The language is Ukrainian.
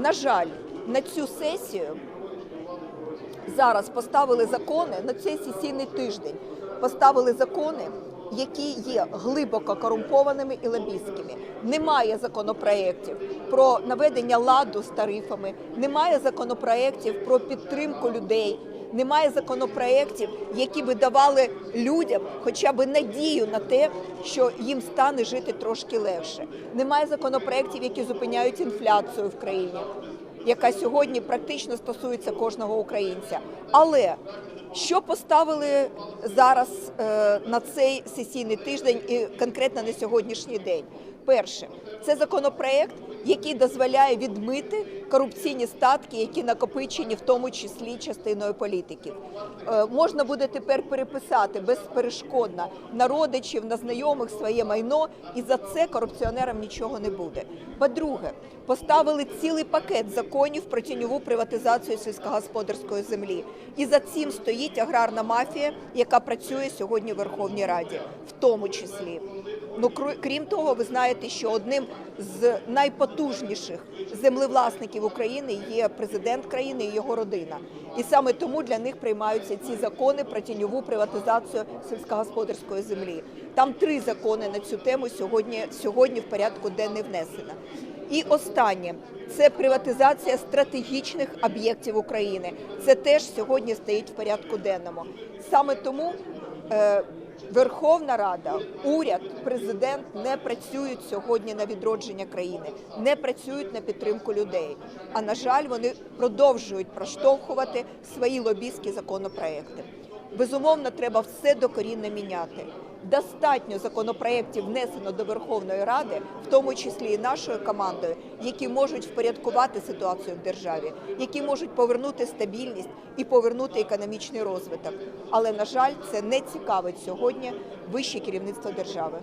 На жаль, на цю сесію зараз поставили закони на цей сесійний тиждень. Поставили закони, які є глибоко корумпованими і лобістськими. Немає законопроєктів про наведення ладу з тарифами, немає законопроєктів про підтримку людей. Немає законопроєктів, які би давали людям хоча б надію на те, що їм стане жити трошки легше. Немає законопроєктів, які зупиняють інфляцію в країні яка сьогодні практично стосується кожного українця. Але що поставили зараз е, на цей сесійний тиждень і конкретно на сьогоднішній день? Перше, це законопроект, який дозволяє відмити корупційні статки, які накопичені, в тому числі частиною політиків. Е, можна буде тепер переписати безперешкодно на родичів, на знайомих своє майно, і за це корупціонерам нічого не буде. По-друге, поставили цілий пакет законів про тіньову приватизацію сільськогосподарської землі. І за цим стоїть аграрна мафія, яка працює сьогодні в Верховній Раді, в тому числі. Ну крім того, ви знаєте, що одним з найпотужніших землевласників України є президент країни і його родина. І саме тому для них приймаються ці закони про тіньову приватизацію сільськогосподарської землі. Там три закони на цю тему сьогодні, сьогодні в порядку денний внесено. І останнє це приватизація стратегічних об'єктів України. Це теж сьогодні стоїть в порядку денному. Саме тому е, Верховна Рада, уряд, президент не працюють сьогодні на відродження країни, не працюють на підтримку людей. А на жаль, вони продовжують проштовхувати свої лобістські законопроекти. Безумовно, треба все докорінно міняти. Достатньо законопроєктів внесено до Верховної Ради, в тому числі і нашою командою, які можуть впорядкувати ситуацію в державі, які можуть повернути стабільність і повернути економічний розвиток. Але на жаль, це не цікавить сьогодні вище керівництво держави.